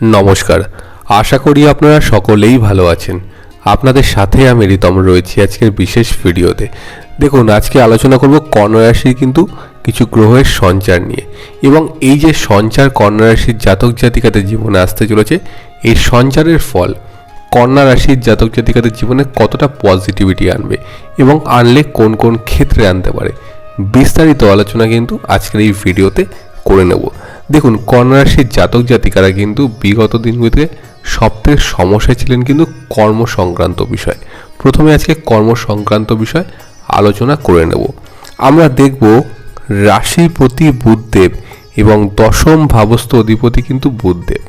নমস্কার। আশা করি আপনারা সকলেই ভালো আছেন। আপনাদের সাথে আমি রিতম রয়েছি আজকের বিশেষ ভিডিওতে। দেখুন, আজকে আলোচনা করব কন্যা রাশির কিন্তু কিছু গ্রহের সঞ্চার নিয়ে এবং এই যে সঞ্চার কন্যা রাশির জাতক জাতিকাদের জীবনে আসতে চলেছে, এই সঞ্চারের ফল কন্যা রাশির জাতক জাতিকাদের জীবনে কতটা পজিটিভিটি আনবে এবং আনলে কোন কোন ক্ষেত্রে আনতে পারে? বিস্তারিত আলোচনা কিন্তু আজকের এই ভিডিওতে করে নেব। দেখুন কন্যা রাশির জাতক জাতিকারা কিন্তু বিগত দিনগুলিতে সবথেকে সমস্যায় ছিলেন কিন্তু কর্ম সংক্রান্ত বিষয়। প্রথমে আজকে কর্ম সংক্রান্ত বিষয় আলোচনা করে নেব। আমরা দেখব রাশির প্রতি বুধদেব এবং দশম ভাবস্থ অধিপতি কিন্তু বুধদেব।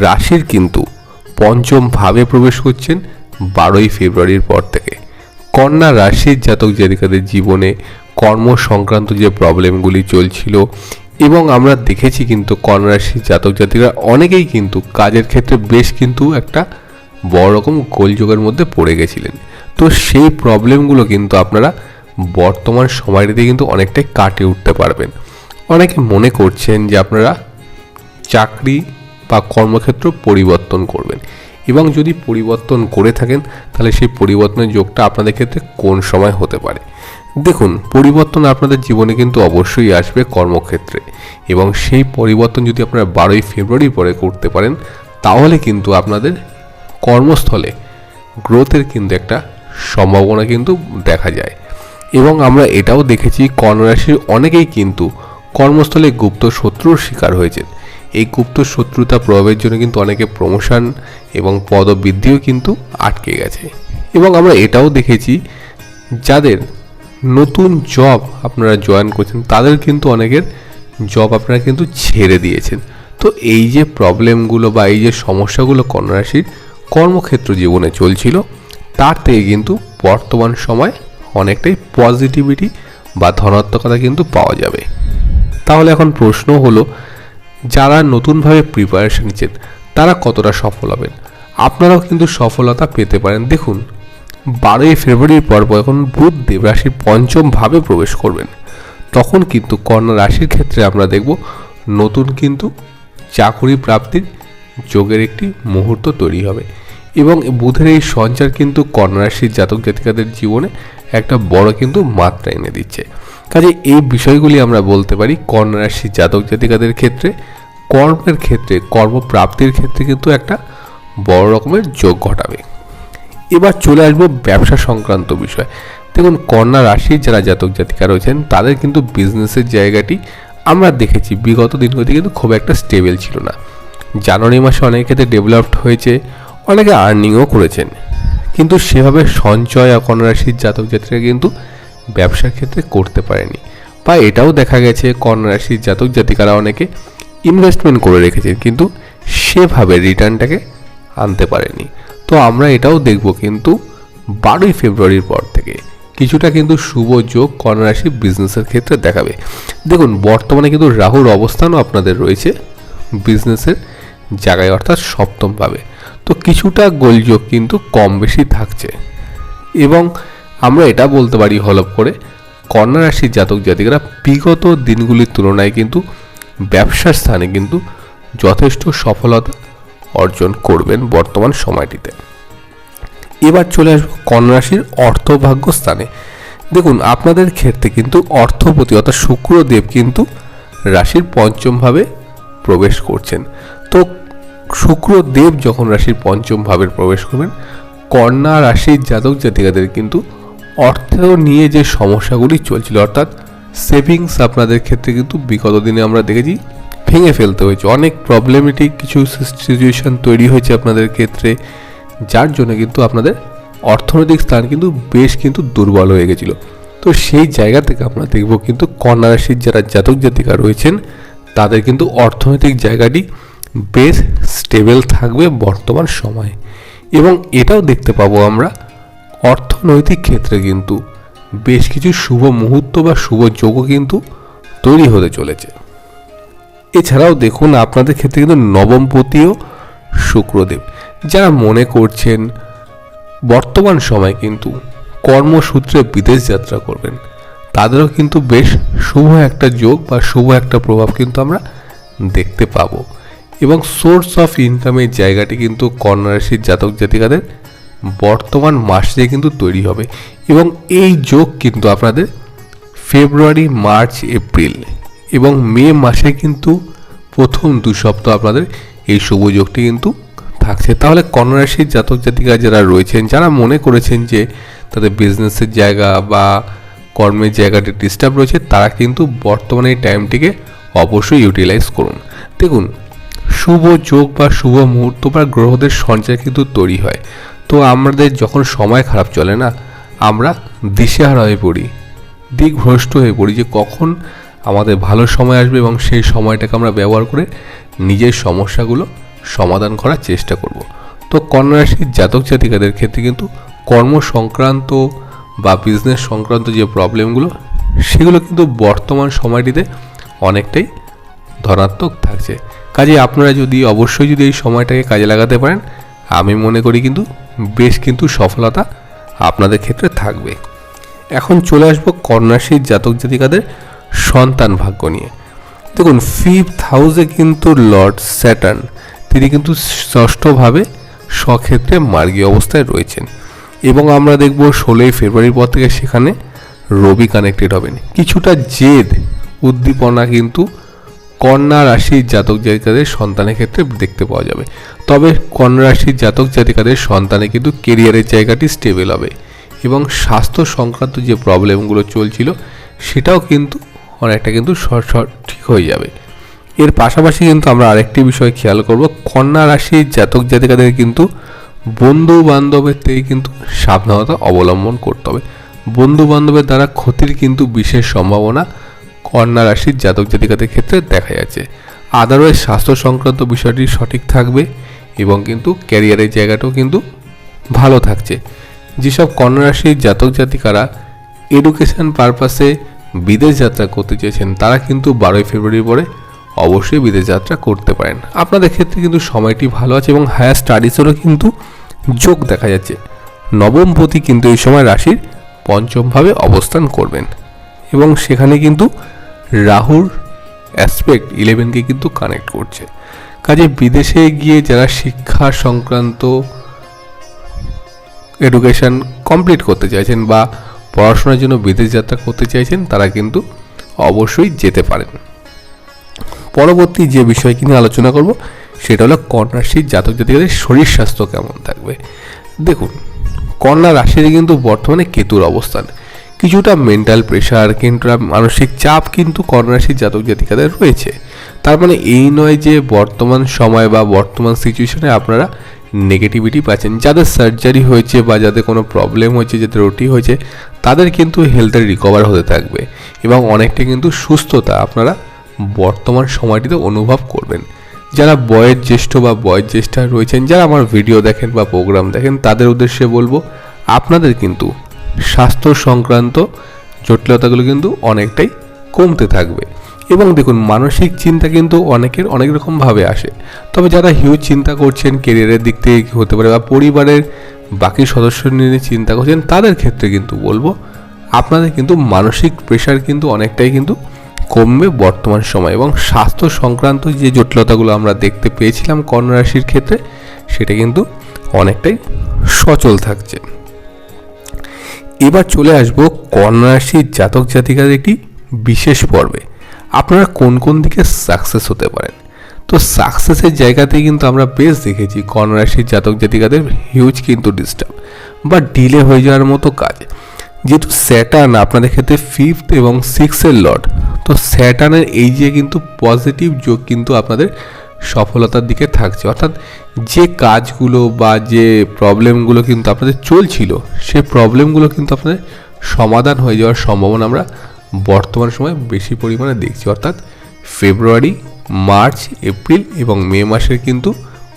রাশির কিন্তু পঞ্চম ভাবে প্রবেশ করছেন বারোই ফেব্রুয়ারির পর থেকে। কন্যা রাশির জাতক জাতিকাদের জীবনে কর্ম সংক্রান্ত যে প্রবলেমগুলি চলছিল, এবং আমরা দেখেছি কিন্তু কন্যা জাতক জাতিরা অনেকেই কিন্তু কাজের ক্ষেত্রে বেশ কিন্তু একটা বড় রকম গোলযোগের মধ্যে পড়ে গেছিলেন। তো সেই প্রবলেমগুলো কিন্তু আপনারা বর্তমান সময়টিতে কিন্তু অনেকটাই কাটিয়ে উঠতে পারবেন। অনেকে মনে করছেন যে আপনারা চাকরি বা কর্মক্ষেত্র পরিবর্তন করবেন, এবং যদি পরিবর্তন করে থাকেন, তাহলে সেই পরিবর্তনের যোগটা আপনাদের ক্ষেত্রে কোন সময় হতে পারে? দেখুন, পরিবর্তন আপনাদের জীবনে কিন্তু অবশ্যই আসবে কর্মক্ষেত্রে। এবং সেই পরিবর্তন যদি আপনারা বারোই ফেব্রুয়ারি পরে করতে পারেন, তাহলে কিন্তু আপনাদের কর্মস্থলে গ্রোথের কিন্তু একটা সম্ভাবনা কিন্তু দেখা যায়। এবং আমরা এটাও দেখেছি, কর্ণরাশির অনেকেই কিন্তু কর্মস্থলে গুপ্ত শত্রুর শিকার হয়েছেন। এই গুপ্ত শত্রুতা প্রভাবের জন্য কিন্তু অনেকে প্রমোশন এবং পদবৃদ্ধিও কিন্তু আটকে গেছে। এবং আমরা এটাও দেখেছি, যাদের নতুন জব আপনারা জয়েন করছেন, তাদের কিন্তু অনেকের জব আপনারা কিন্তু ছেড়ে দিয়েছেন। তো এই যে প্রবলেমগুলো বা এই যে সমস্যাগুলো কন্যারাশির কর্মক্ষেত্র জীবনে চলছিল, তার থেকে কিন্তু বর্তমান সময় অনেকটাই পজিটিভিটি বা ধনাত্মকতা কিন্তু পাওয়া যাবে। তাহলে এখন প্রশ্ন হলো, যারা নতুনভাবে প্রিপারেশন নিচ্ছেন, তারা কতটা সফল হবেন? আপনারাও কিন্তু সফলতা পেতে পারেন। দেখুন বারোই ফেব্রুয়ারির পর এখন বুধ দেব রাশির পঞ্চম ভাবে প্রবেশ করবেন, তখন কিন্তু কন্যা রাশির ক্ষেত্রে আমরা দেখব নতুন কিন্তু চাকরি প্রাপ্তির যোগের একটি মুহূর্ত তৈরি হবে। এবং বুধের এই সঞ্চার কিন্তু কন্যা রাশির জাতক জাতিকাদের জীবনে একটা বড় কিন্তু মাত্রা এনে দিচ্ছে। কাজে এই বিষয়গুলি আমরা বলতে পারি কন্যা রাশির জাতক জাতিকাদের ক্ষেত্রে, কর্মের ক্ষেত্রে, কর্মপ্রাপ্তির ক্ষেত্রে কিন্তু একটা বড় রকমের যোগ ঘটাবে। এবার চলে আসব ব্যবসা সংক্রান্ত বিষয়। দেখুন, কন্যা রাশির যারা জাতক জাতিকা রয়েছেন, তাদের কিন্তু বিজনেসের জায়গাটি আমরা দেখেছি। বিগত দিনগুলিতে কিন্তু খুব একটা স্টেবল ছিল না। জানুয়ারি মাসে অনেক ক্ষেত্রে ডেভেলপড হয়েছে, অনেকে আর্নিংও করেছেন। কিন্তু সেভাবে সঞ্চয় কন্যা রাশির জাতক জাতিকা কিন্তু ব্যবসার ক্ষেত্রে করতে পারেনি। বা এটাও দেখা গেছে, কন্যা রাশির জাতক জাতিকারা অনেকে ইনভেস্টমেন্ট করে রেখেছেন কিন্তু সেভাবে রিটার্নটাকে আনতে পারেনি। তো আমরা এটাও দেখব কিন্তু বারোই ফেব্রুয়ারির পর থেকে। কিছুটা কিন্তু শুভ যোগ কন্যা রাশি বিজনেসের ক্ষেত্রে দেখাবে। দেখুন, বর্তমানে কিন্তু রাহুর অবস্থানও আপনাদের রয়েছে। বিজনেসের জায়গায় অর্থাৎ সপ্তমভাবে তো কিছুটা গোলযোগ কিন্তু কম বেশি থাকছে। এবং আমরা এটা বলতে পারি হলপ করে কন্যা রাশির জাতক জাতিকারা বিগত দিনগুলির তুলনায় কিন্তু ব্যবসার স্থানে কিন্তু যথেষ্ট সফলতা অর্জন করবেন বর্তমান সময়টিতে। এবার চলে আসব কন্যা রাশির অর্থভাগ্য স্থানে। দেখুন, আপনাদের ক্ষেত্রে কিন্তু অর্থপতি অর্থাৎ শুক্রদেব কিন্তু রাশির পঞ্চমভাবে প্রবেশ করছেন। তো শুক্রদেব যখন রাশির পঞ্চম ভাবের প্রবেশ করবেন, কন্যা রাশির জাতক জাতিকাদের কিন্তু অর্থ নিয়ে যে সমস্যাগুলি চলছিল, অর্থাৎ সেভিংস আপনাদের ক্ষেত্রে কিন্তু বিগত দিনে আমরা দেখেছি ভেঙে ফেলতে হয়েছে। অনেক প্রবলেমেটিক কিছু সিচুয়েশন তৈরি হয়েছে আপনাদের ক্ষেত্রে, যার জন্য কিন্তু আপনাদের অর্থনৈতিক স্থান কিন্তু বেশ কিন্তু দুর্বল হয়ে গেছিল। তো সেই জায়গা থেকে আমরা দেখব কিন্তু কন্যা রাশির যারা জাতক জাতিকা রয়েছেন, তাদের কিন্তু অর্থনৈতিক জায়গাটি বেশ স্টেবল থাকবে বর্তমান সময়ে। এবং এটাও দেখতে পাবো আমরা, অর্থনৈতিক ক্ষেত্রে কিন্তু বেশ কিছু শুভ মুহূর্ত বা শুভ যোগও কিন্তু তৈরি হতে চলেছে। এছাড়াও দেখুন, আপনাদের ক্ষেত্রে কিন্তু নবমপতিও শুক্রদেব। যারা মনে করছেন, বর্তমান সময় কিন্তু কর্মসূত্রে বিদেশ যাত্রা করবেন, তাদেরও কিন্তু বেশ শুভ একটা যোগ বা শুভ একটা প্রভাব কিন্তু আমরা দেখতে পাবো। এবং সোর্স অফ ইনকামের জায়গাটি কিন্তু কন্যা রাশির জাতক জাতিকাদের বর্তমান মাসে কিন্তু তৈরি হবে। এবং এই যোগ কিন্তু আপনাদের ফেব্রুয়ারি মার্চ এপ্রিল এবং মে মাসে কিন্তু প্রথম দু সপ্তাহ আপনাদের এই শুভ যোগটি কিন্তু থাকছে। তাহলে কন্যা রাশির জাতক জাতিকা যারা রয়েছেন, যারা মনে করেছেন যে তাদের বিজনেসের জায়গা বা কর্মের জায়গাটি ডিস্টার্ব রয়েছে, তারা কিন্তু বর্তমানে এই টাইমটিকে অবশ্যই ইউটিলাইজ করুন। দেখুন, শুভ যোগ বা শুভ মুহূর্ত বা গ্রহদের সঞ্চয় কিন্তু তৈরি হয়। তো আমাদের যখন সময় খারাপ চলে না, আমরা দিশেহারা হয়ে পড়ি দিকভ্রষ্ট হয়ে পড়ি যে কখন আমাদের ভালো সময় আসবে এবং সেই সময়টাকে আমরা ব্যবহার করে নিজের সমস্যাগুলো সমাধান করার চেষ্টা করব। তো কন্যা রাশির জাতক জাতিকাদের ক্ষেত্রে কিন্তু কর্ম সংক্রান্ত বা বিজনেস সংক্রান্ত যে প্রবলেমগুলো সেগুলো কিন্তু বর্তমান সময়টিতে অনেকটাই ধনাত্মক থাকছে। কাজে আপনারা যদি অবশ্যই যদি এই সময়টাকে কাজে লাগাতে পারেন, আমি মনে করি কিন্তু বেশ কিন্তু সফলতা আপনাদের ক্ষেত্রে থাকবে। এখন চলে আসব কন্যাশ্রীর জাতক জাতিকাদের সন্তান ভাগ্য নিয়ে। দেখুন ফিফথ হাউসে কিন্তু লর্ড স্যাটার্ন, তিনি কিন্তু ষষ্ঠভাবে স্বক্ষেত্রে মার্গী অবস্থায় রয়েছেন। এবং আমরা দেখব ষোলোই ফেব্রুয়ারির পর থেকে সেখানে রবি কানেক্টেড হবেন। কিছুটা জেদ, উদ্দীপনা কিন্তু কন্যা রাশির জাতক জাতিকাদের সন্তানের ক্ষেত্রে দেখতে পাওয়া যাবে। তবে কন্যা রাশির জাতক জাতিকাদের সন্তানে কিন্তু কেরিয়ারের জায়গাটি স্টেবল হবে। এবং স্বাস্থ্য সংক্রান্ত যে প্রবলেমগুলো চলছিল, সেটাও কিন্তু অনেকটা কিন্তু স- ঠিক হয়ে যাবে। এর পাশাপাশি কিন্তু আমরা আরেকটি বিষয় খেয়াল করব, কন্যা রাশির জাতক জাতিকাদের কিন্তু বন্ধু বান্ধবের থেকে কিন্তু সাবধানতা অবলম্বন করতে হবে। বন্ধু বান্ধবের দ্বারা ক্ষতির কিন্তু বিশেষ সম্ভাবনা কন্যা রাশির জাতক জাতিকাদের ক্ষেত্রে দেখা যাচ্ছে। আদারওয়াইজ স্বাস্থ্য সংক্রান্ত বিষয়টি সঠিক থাকবে এবং কিন্তু ক্যারিয়ারের জায়গাটাও কিন্তু ভালো থাকছে। যেসব কন্যা রাশির জাতক জাতিকারা এডুকেশন পারপাসে বিদেশ যাত্রা করতে চেয়েছেন, তারা কিন্তু বারোই ফেব্রুয়ারি পরে অবশ্যই বিদেশ যাত্রা করতে পারেন। আপনাদের ক্ষেত্রে কিন্তু সময়টি ভালো আছে এবং হায়ার স্টাডিজেরও কিন্তু যোগ দেখা যাচ্ছে। নবমপতি কিন্তু এই সময় রাশির পঞ্চমভাবে অবস্থান করবেন এবং সেখানে কিন্তু রাহুর অ্যাসপেক্ট ইলেভেনকে কিন্তু কানেক্ট করছে। কাজে বিদেশে গিয়ে যারা শিক্ষা সংক্রান্ত এডুকেশন কমপ্লিট করতে চাইছেন বা পড়াশোনার জন্য বিদেশ যাত্রা করতে চাইছেন, তারা কিন্তু অবশ্যই যেতে পারেন। পরবর্তী যে বিষয় নিয়ে আলোচনা করব, সেটা হলো কন্যা রাশির জাতক জাতিকাদের শরীর স্বাস্থ্য কেমন থাকবে। দেখুন, কন্যা রাশিতে কিন্তু বর্তমানে কেতুর অবস্থান। কিছুটা মেন্টাল প্রেশার কিছুটা মানসিক চাপ কিন্তু কন্যা রাশির জাতক জাতিকাদের রয়েছে। তার মানে এই নয় যে বর্তমান সময় বা বর্তমান সিচুয়েশনে আপনারা নেগেটিভিটি পাচ্ছেন। যাদের সার্জারি হয়েছে বা যাদের কোনো প্রবলেম হয়েছে, যাদের রুটি হয়েছে, তাদের কিন্তু হেলথের রিকভার হতে থাকবে এবং অনেকটা কিন্তু সুস্থতা আপনারা বর্তমান সময়টিতে অনুভব করবেন। যারা বয়ের জ্যেষ্ঠ বা বয়ের জ্যেষ্ঠা রয়েছেন, যারা আমার ভিডিও দেখেন বা প্রোগ্রাম দেখেন, তাদের উদ্দেশ্যে বলব, আপনাদের কিন্তু স্বাস্থ্য সংক্রান্ত জটিলতাগুলো কিন্তু অনেকটাই কমতে থাকবে। এবং দেখুন, মানসিক চিন্তা কিন্তু অনেকের অনেক রকমভাবে আসে। তবে যারা হিউজ চিন্তা করছেন কেরিয়ারের দিক থেকে হতে পারে বা পরিবারের বাকি সদস্য নিয়ে চিন্তা করছেন, তাদের ক্ষেত্রে কিন্তু বলব, আপনাদের কিন্তু মানসিক প্রেশার কিন্তু অনেকটাই কিন্তু কমবে বর্তমান সময় এবং স্বাস্থ্য সংক্রান্ত যে জটিলতাগুলো আমরা দেখতে পেয়েছিলাম কর্ণরাশির ক্ষেত্রে, সেটা কিন্তু অনেকটাই সচল থাকছে। এবার চলে আসব কন্যা জাতক জাতিকাদের একটি বিশেষ পর্বে। আপনারা কোন কোন দিকে সাকসেস হতে পারেন? তো সাকসেসের জায়গাতে কিন্তু আমরা বেশ দেখেছি কন্যা রাশির জাতক জাতিকাদের হিউজ কিন্তু ডিস্টার্ব বা ডিলে হয়ে যাওয়ার মতো কাজ। যেহেতু স্যাটার্ন আপনাদের ক্ষেত্রে ফিফথ এবং সিক্সের লর্ড তো স্যাটার্নের এই যে কিন্তু পজিটিভ যোগ কিন্তু আপনাদের সফলতার দিকে থাকছে। অর্থাৎ যে কাজগুলো বা যে প্রবলেমগুলো কিন্তু আপনাদের চলছিল, সে প্রবলেমগুলো কিন্তু আপনাদের সমাধান হয়ে যাওয়ার সম্ভাবনা আমরা বর্তমান সময় বেশি পরিমাণে দেখছি। অর্থাৎ ফেব্রুয়ারি, মার্চ, এপ্রিল এবং মে মাসের কিন্তু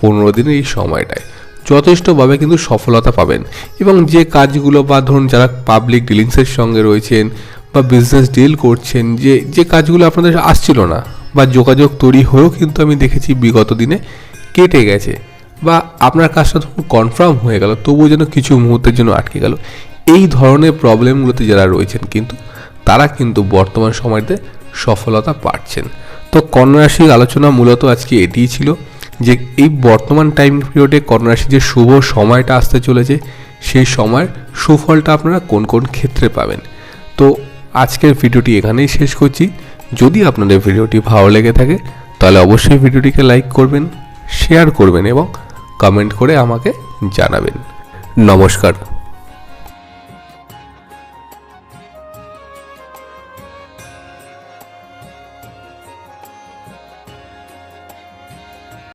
পনেরো দিনের এই সময়টায় যথেষ্টভাবে কিন্তু সফলতা পাবেন। এবং যে কাজগুলো বা ধরুন যারা পাবলিক ডিলিংসের সঙ্গে রয়েছেন বা বিজনেস ডিল করছেন, যে যে কাজগুলো আপনাদের আসছিল না বা যোগাযোগ তৈরি হয়েও কিন্তু আমি দেখেছি বিগত দিনে কেটে গেছে বা আপনার কাজটা ধরুন কনফার্ম হয়ে গেল, তবুও যেন কিছু মুহূর্তের জন্য আটকে গেল। এই ধরনের প্রবলেমগুলোতে যারা রয়েছেন কিন্তু তারা কিন্তু বর্তমান সময়তে সফলতা পাচ্ছেন। তো কন্যা আলোচনা মূলত আজকে এটিই ছিল যে এই বর্তমান টাইম পিরিয়ডে কন্যা রাশির যে শুভ সময়টা আসতে চলেছে, সেই সময়ের সুফলটা আপনারা কোন কোন ক্ষেত্রে পাবেন। তো আজকের ভিডিওটি এখানেই শেষ করছি। যদি আপনাদের ভিডিওটি ভালো লেগে থাকে, তাহলে অবশ্যই ভিডিওটিকে লাইক করবেন শেয়ার করবেন এবং কমেন্ট করে আমাকে জানাবেন। নমস্কার।